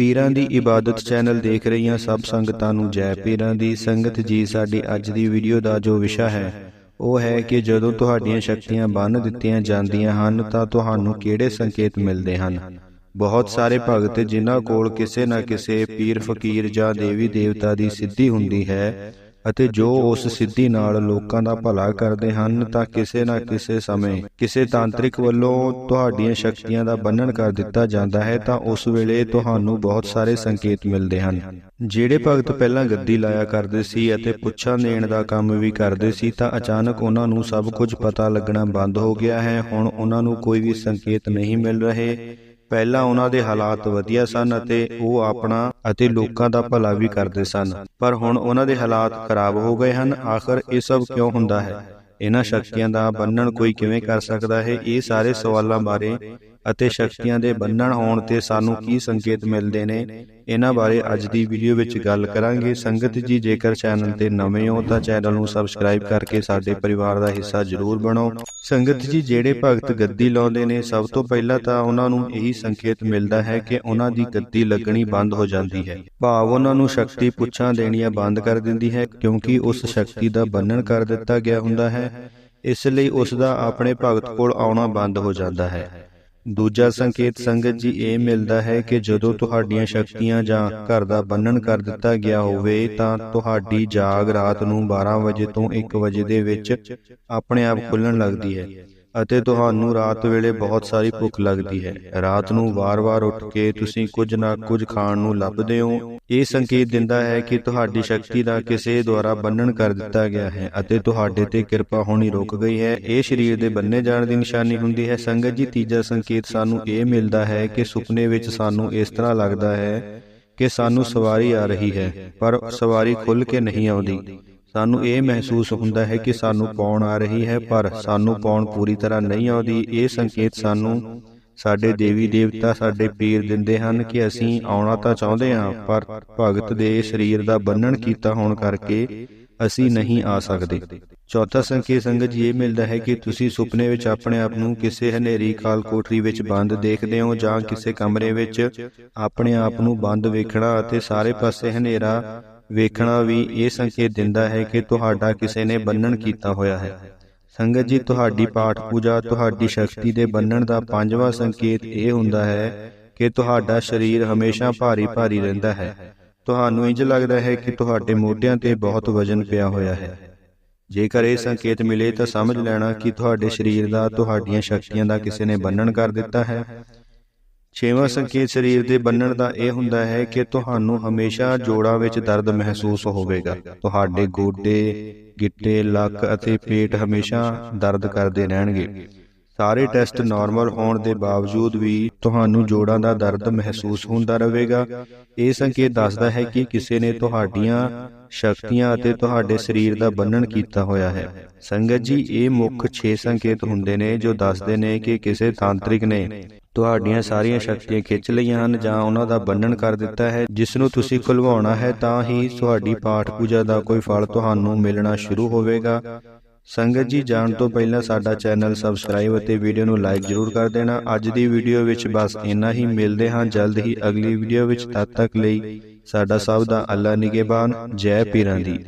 ਪੀਰਾਂ ਦੀ ਇਬਾਦਤ ਚੈਨਲ ਦੇਖ ਰਹੀਆਂ ਸਭ ਸੰਗਤਾਂ ਨੂੰ ਜੈ ਪੀਰਾਂ ਦੀ ਸੰਗਤ ਜੀ ਸਾਡੀ ਅੱਜ ਦੀ ਵੀਡੀਓ ਦਾ ਜੋ ਵਿਸ਼ਾ ਹੈ ਉਹ ਹੈ ਕਿ ਜਦੋਂ ਤੁਹਾਡੀਆਂ ਸ਼ਕਤੀਆਂ ਬੰਨ ਦਿੱਤੀਆਂ ਜਾਂਦੀਆਂ ਹਨ ਤਾਂ ਤੁਹਾਨੂੰ ਕਿਹੜੇ ਸੰਕੇਤ ਮਿਲਦੇ ਹਨ? ਬਹੁਤ ਸਾਰੇ ਭਗਤ ਜਿਨ੍ਹਾਂ ਕੋਲ ਕਿਸੇ ਨਾ ਕਿਸੇ ਪੀਰ ਫਕੀਰ ਜਾਂ ਦੇਵੀ ਦੇਵਤਾ ਦੀ ਸਿੱਧੀ ਹੁੰਦੀ ਹੈ। ਅਤੇ ਜੋ ਉਸ ਸਿੱਧੀ ਨਾਲ ਲੋਕਾਂ ਦਾ ਭਲਾ ਕਰਦੇ ਹਨ ਤਾਂ ਕਿਸੇ ਨਾ ਕਿਸੇ ਸਮੇਂ ਕਿਸੇ ਤਾਂਤਰਿਕ ਵੱਲੋਂ ਤੁਹਾਡੀਆਂ ਸ਼ਕਤੀਆਂ ਦਾ ਬੰਨਣ ਕਰ ਦਿੱਤਾ ਜਾਂਦਾ ਹੈ ਤਾਂ ਉਸ ਵੇਲੇ ਤੁਹਾਨੂੰ ਬਹੁਤ ਸਾਰੇ ਸੰਕੇਤ ਮਿਲਦੇ ਹਨ। ਜਿਹੜੇ ਭਗਤ ਪਹਿਲਾਂ ਗੱਦੀ ਲਾਇਆ ਕਰਦੇ ਸੀ ਅਤੇ ਪੁੱਛਾਂ ਦੇਣ ਦਾ ਕੰਮ ਵੀ ਕਰਦੇ ਸੀ ਤਾਂ ਅਚਾਨਕ ਉਹਨਾਂ ਨੂੰ ਸਭ ਕੁਝ ਪਤਾ ਲੱਗਣਾ ਬੰਦ ਹੋ ਗਿਆ ਹੈ। ਹੁਣ ਉਹਨਾਂ ਨੂੰ ਕੋਈ ਵੀ ਸੰਕੇਤ ਨਹੀਂ ਮਿਲ ਰਹੇ। ਪਹਿਲਾਂ ਉਹਨਾਂ ਦੇ ਹਾਲਾਤ ਵਧੀਆ ਸਨ ਅਤੇ ਉਹ ਆਪਣਾ ਅਤੇ ਲੋਕਾਂ ਦਾ ਭਲਾ ਵੀ ਕਰਦੇ ਸਨ। ਪਰ ਹੁਣ ਉਹਨਾਂ ਦੇ ਹਾਲਾਤ ਖਰਾਬ ਹੋ ਗਏ ਹਨ। ਆਖਰ ਇਹ ਸਭ ਕਿਉਂ ਹੁੰਦਾ ਹੈ? ਇਹਨਾਂ ਸ਼ਕਤੀਆਂ ਦਾ ਬੰਨਣ ਕੋਈ ਕਿਵੇਂ ਕਰ ਸਕਦਾ ਹੈ? ਇਹ ਸਾਰੇ ਸਵਾਲਾਂ ਬਾਰੇ ਅਤੇ ਸ਼ਕਤੀਆਂ ਦੇ ਬੰਨਣ ਹੋਣ ਤੇ ਸਾਨੂੰ ਕੀ ਸੰਕੇਤ ਮਿਲਦੇ ਨੇ? ਇਹਨਾਂ ਬਾਰੇ ਅੱਜ ਦੀ ਵੀਡੀਓ ਵਿੱਚ ਗੱਲ ਕਰਾਂਗੇ। ਸੰਗਤ ਜੀ, ਜੇਕਰ ਚੈਨਲ ਤੇ ਨਵੇਂ ਹੋ ਤਾਂ ਚੈਨਲ ਨੂੰ ਸਬਸਕ੍ਰਾਈਬ ਕਰਕੇ ਸਾਡੇ ਪਰਿਵਾਰ ਦਾ ਹਿੱਸਾ ਜ਼ਰੂਰ ਬਣੋ ਸੰਗਤ ਜੀ, ਜਿਹੜੇ ਭਗਤ ਗੱਦੀ ਲਾਉਂਦੇ ਨੇ, ਸਭ ਤੋਂ ਪਹਿਲਾਂ ਤਾਂ ਉਹਨਾਂ ਨੂੰ ਇਹੀ ਸੰਕੇਤ ਮਿਲਦਾ ਹੈ ਕਿ ਉਹਨਾਂ ਦੀ ਗੱਦੀ ਲੱਗਣੀ ਬੰਦ ਹੋ ਜਾਂਦੀ ਹੈ। ਭਾਵ ਉਹਨਾਂ ਨੂੰ ਸ਼ਕਤੀ ਪੁੱਛਾਂ ਦੇਣੀਆਂ ਬੰਦ ਕਰ ਦਿੰਦੀ ਹੈ, ਕਿਉਂਕਿ ਉਸ ਸ਼ਕਤੀ ਦਾ ਬੰਨਣ ਕਰ ਦਿੱਤਾ ਗਿਆ ਹੁੰਦਾ ਹੈ। ਇਸ ਲਈ ਉਸ ਦਾ ਆਪਣੇ ਭਗਤ ਕੋਲ ਆਉਣਾ ਬੰਦ ਹੋ ਜਾਂਦਾ ਹੈ। ਦੂਜਾ ਸੰਕੇਤ ਸੰਗਤ ਜੀ ਇਹ ਮਿਲਦਾ ਹੈ ਕਿ ਜਦੋਂ ਤੁਹਾਡੀਆਂ ਸ਼ਕਤੀਆਂ ਜਾਂ ਘਰ ਦਾ ਬੰਨਣ ਕਰ ਦਿੱਤਾ ਗਿਆ ਹੋਵੇ ਤਾਂ ਤੁਹਾਡੀ ਜਾਗ ਰਾਤ ਨੂੰ 12 ਵਜੇ ਤੋਂ 1 ਵਜੇ ਦੇ ਵਿੱਚ ਆਪਣੇ ਆਪ ਖੁੱਲਣ ਲੱਗਦੀ ਹੈ। ਅਤੇ ਤੁਹਾਨੂੰ ਰਾਤ ਵੇਲੇ ਬਹੁਤ ਸਾਰੀ ਭੁੱਖ ਲੱਗਦੀ ਹੈ। ਰਾਤ ਨੂੰ ਵਾਰ-ਵਾਰ ਉੱਠ ਕੇ ਤੁਸੀਂ ਕੁਝ ਨਾ ਕੁਝ ਖਾਣ ਨੂੰ ਲੱਭਦੇ ਹੋ। ਇਹ ਸੰਕੇਤ ਦਿੰਦਾ ਹੈ ਕਿ ਤੁਹਾਡੀ ਸ਼ਕਤੀ ਦਾ ਕਿਸੇ ਦੁਆਰਾ ਬੰਨਣ ਕਰ ਦਿੱਤਾ ਗਿਆ ਹੈ ਅਤੇ ਤੁਹਾਡੇ ਤੇ ਕਿਰਪਾ ਹੋਣੀ ਰੁਕ ਗਈ ਹੈ। ਇਹ ਸਰੀਰ ਦੇ ਬੰਨੇ ਜਾਣ ਦੀ ਨਿਸ਼ਾਨੀ ਹੁੰਦੀ ਹੈ। ਸੰਗਤ ਜੀ, ਤੀਜਾ ਸੰਕੇਤ ਸਾਨੂੰ ਇਹ ਮਿਲਦਾ ਹੈ ਕਿ ਸੁਪਨੇ ਵਿੱਚ ਸਾਨੂੰ ਇਸ ਤਰ੍ਹਾਂ ਲੱਗਦਾ ਹੈ ਕਿ ਸਾਨੂੰ ਸਵਾਰੀ ਆ ਰਹੀ ਹੈ, ਪਰ ਸਵਾਰੀ ਖੁੱਲ ਕੇ ਨਹੀਂ ਆਉਂਦੀ। ਸਾਨੂੰ ਇਹ ਮਹਿਸੂਸ ਹੁੰਦਾ ਹੈ ਕਿ ਸਾਨੂੰ ਪਾਉਣ ਆ ਰਹੀ ਹੈ ਪਰ ਸਾਨੂੰ ਪਾਉਣ ਪੂਰੀ ਤਰ੍ਹਾਂ ਨਹੀਂ ਆਉਂਦੀ ਇਹ ਸੰਕੇਤ ਸਾਨੂੰ ਸਾਡੇ ਦੇਵੀ ਦੇਵਤਾ ਸਾਡੇ ਪੀਰ ਦਿੰਦੇ ਹਨ ਕਿ ਅਸੀਂ ਆਉਣਾ ਤਾਂ ਚਾਹੁੰਦੇ ਹਾਂ ਪਰ ਭਗਤ ਦੇ ਸਰੀਰ ਦਾ ਬੰਨਣ ਕੀਤਾ ਹੋਣ ਕਰਕੇ ਅਸੀਂ ਨਹੀਂ ਆ ਸਕਦੇ। ਚੌਥਾ ਸੰਕੇਤ ਸੰਗਤ ਜੀ ਇਹ ਮਿਲਦਾ ਹੈ ਕਿ ਤੁਸੀਂ ਸੁਪਨੇ ਵਿੱਚ ਆਪਣੇ ਆਪ ਨੂੰ ਕਿਸੇ ਹਨੇਰੀ ਕਾਲ ਕੋਠਰੀ ਵਿੱਚ ਬੰਦ ਦੇਖਦੇ ਹੋ ਜਾਂ ਕਿਸੇ ਕਮਰੇ ਵਿੱਚ ਆਪਣੇ ਆਪ ਨੂੰ ਬੰਦ ਵੇਖਣਾ ਅਤੇ ਸਾਰੇ ਪਾਸੇ ਹਨੇਰਾ ਵੇਖਣਾ ਵੀ ਇਹ ਸੰਕੇਤ ਦਿੰਦਾ ਹੈ ਕਿ ਤੁਹਾਡਾ ਕਿਸੇ ਨੇ ਬੰਨਣ ਕੀਤਾ ਹੋਇਆ ਹੈ। ਸੰਗਤ ਜੀ, ਤੁਹਾਡੀ ਪਾਠ ਪੂਜਾ, ਤੁਹਾਡੀ ਸ਼ਕਤੀ ਦੇ ਬੰਨਣ ਦਾ ਪੰਜਵਾਂ ਸੰਕੇਤ ਇਹ ਹੁੰਦਾ ਹੈ ਕਿ ਤੁਹਾਡਾ ਸਰੀਰ ਹਮੇਸ਼ਾ ਭਾਰੀ ਭਾਰੀ ਰਹਿੰਦਾ ਹੈ। ਤੁਹਾਨੂੰ ਇੰਜ ਲੱਗਦਾ ਹੈ ਕਿ ਤੁਹਾਡੇ ਮੋਢਿਆਂ ਤੇ ਬਹੁਤ ਵਜ਼ਨ ਪਿਆ ਹੋਇਆ ਹੈ। ਜੇਕਰ ਇਹ ਸੰਕੇਤ ਮਿਲੇ ਤਾਂ ਸਮਝ ਲੈਣਾ ਕਿ ਤੁਹਾਡੇ ਸਰੀਰ ਦਾ, ਤੁਹਾਡੀਆਂ ਸ਼ਕਤੀਆਂ ਦਾ ਕਿਸੇ ਨੇ ਬੰਨਣ ਕਰ ਦਿੱਤਾ ਹੈ। ਛੇਵਾਂ ਸੰਕੇਤ ਸਰੀਰ ਦੇ ਬੰਨਣ ਦਾ ਇਹ ਹੁੰਦਾ ਹੈ ਕਿ ਤੁਹਾਨੂੰ ਹਮੇਸ਼ਾ ਜੋੜਾਂ ਵਿੱਚ ਦਰਦ ਮਹਿਸੂਸ ਹੋਵੇਗਾ। ਤੁਹਾਡੇ ਗੋਡੇ ਗਿੱਟੇ ਲੱਕ ਅਤੇ ਪੇਟ ਹਮੇਸ਼ਾ ਦਰਦ ਕਰਦੇ ਰਹਿਣਗੇ। ਸਾਰੇ ਟੈਸਟ ਨਾਰਮਲ ਹੋਣ ਦੇ ਬਾਵਜੂਦ ਵੀ ਤੁਹਾਨੂੰ ਜੋੜਾਂ ਦਾ ਦਰਦ ਮਹਿਸੂਸ ਹੁੰਦਾ ਰਹੇਗਾ। ਇਹ ਸੰਕੇਤ ਦੱਸਦਾ ਹੈ ਕਿ ਕਿਸੇ ਨੇ ਤੁਹਾਡੀਆਂ ਸ਼ਕਤੀਆਂ ਅਤੇ ਤੁਹਾਡੇ ਸਰੀਰ ਦਾ ਬੰਨਣ ਕੀਤਾ ਹੋਇਆ ਹੈ। ਸੰਗਤ ਜੀ, ਇਹ ਮੁੱਖ 6 ਸੰਕੇਤ ਹੁੰਦੇ ਨੇ ਜੋ ਦੱਸਦੇ ਨੇ ਕਿ ਕਿਸੇ ਤਾਂਤਰਿਕ ਨੇ ਤੁਹਾਡੀਆਂ ਸਾਰੀਆਂ ਸ਼ਕਤੀਆਂ ਖਿੱਚ ਲਈਆਂ ਹਨ ਜਾਂ ਉਹਨਾਂ ਦਾ ਬੰਨਣ ਕਰ ਦਿੱਤਾ ਹੈ। ਜਿਸ ਨੂੰ ਤੁਸੀਂ ਖੁਲਵਾਉਣਾ ਹੈ, ਤਾਂ ਹੀ ਤੁਹਾਡੀ ਪਾਠ ਪੂਜਾ ਦਾ ਕੋਈ ਫਲ ਤੁਹਾਨੂੰ ਮਿਲਣਾ ਸ਼ੁਰੂ ਹੋਵੇਗਾ। ਸੰਗਤ ਜੀ, ਜਾਣ ਤੋਂ ਪਹਿਲਾਂ ਸਾਡਾ ਚੈਨਲ ਸਬਸਕ੍ਰਾਈਬ ਅਤੇ ਵੀਡੀਓ ਨੂੰ ਲਾਈਕ ਜ਼ਰੂਰ ਕਰ ਦੇਣਾ। ਅੱਜ ਦੀ ਵੀਡੀਓ ਵਿੱਚ ਬਸ ਇੰਨਾ ਹੀ। ਮਿਲਦੇ ਹਾਂ ਜਲਦ ਹੀ ਅਗਲੀ ਵੀਡੀਓ ਵਿੱਚ। ਤਦ ਤੱਕ ਲਈ ਸਾਡਾ ਸਭ ਦਾ ਅੱਲਾ ਨਿਗਹਿਬਾਨ ਜੈ ਪੀਰਾਂ ਦੀ।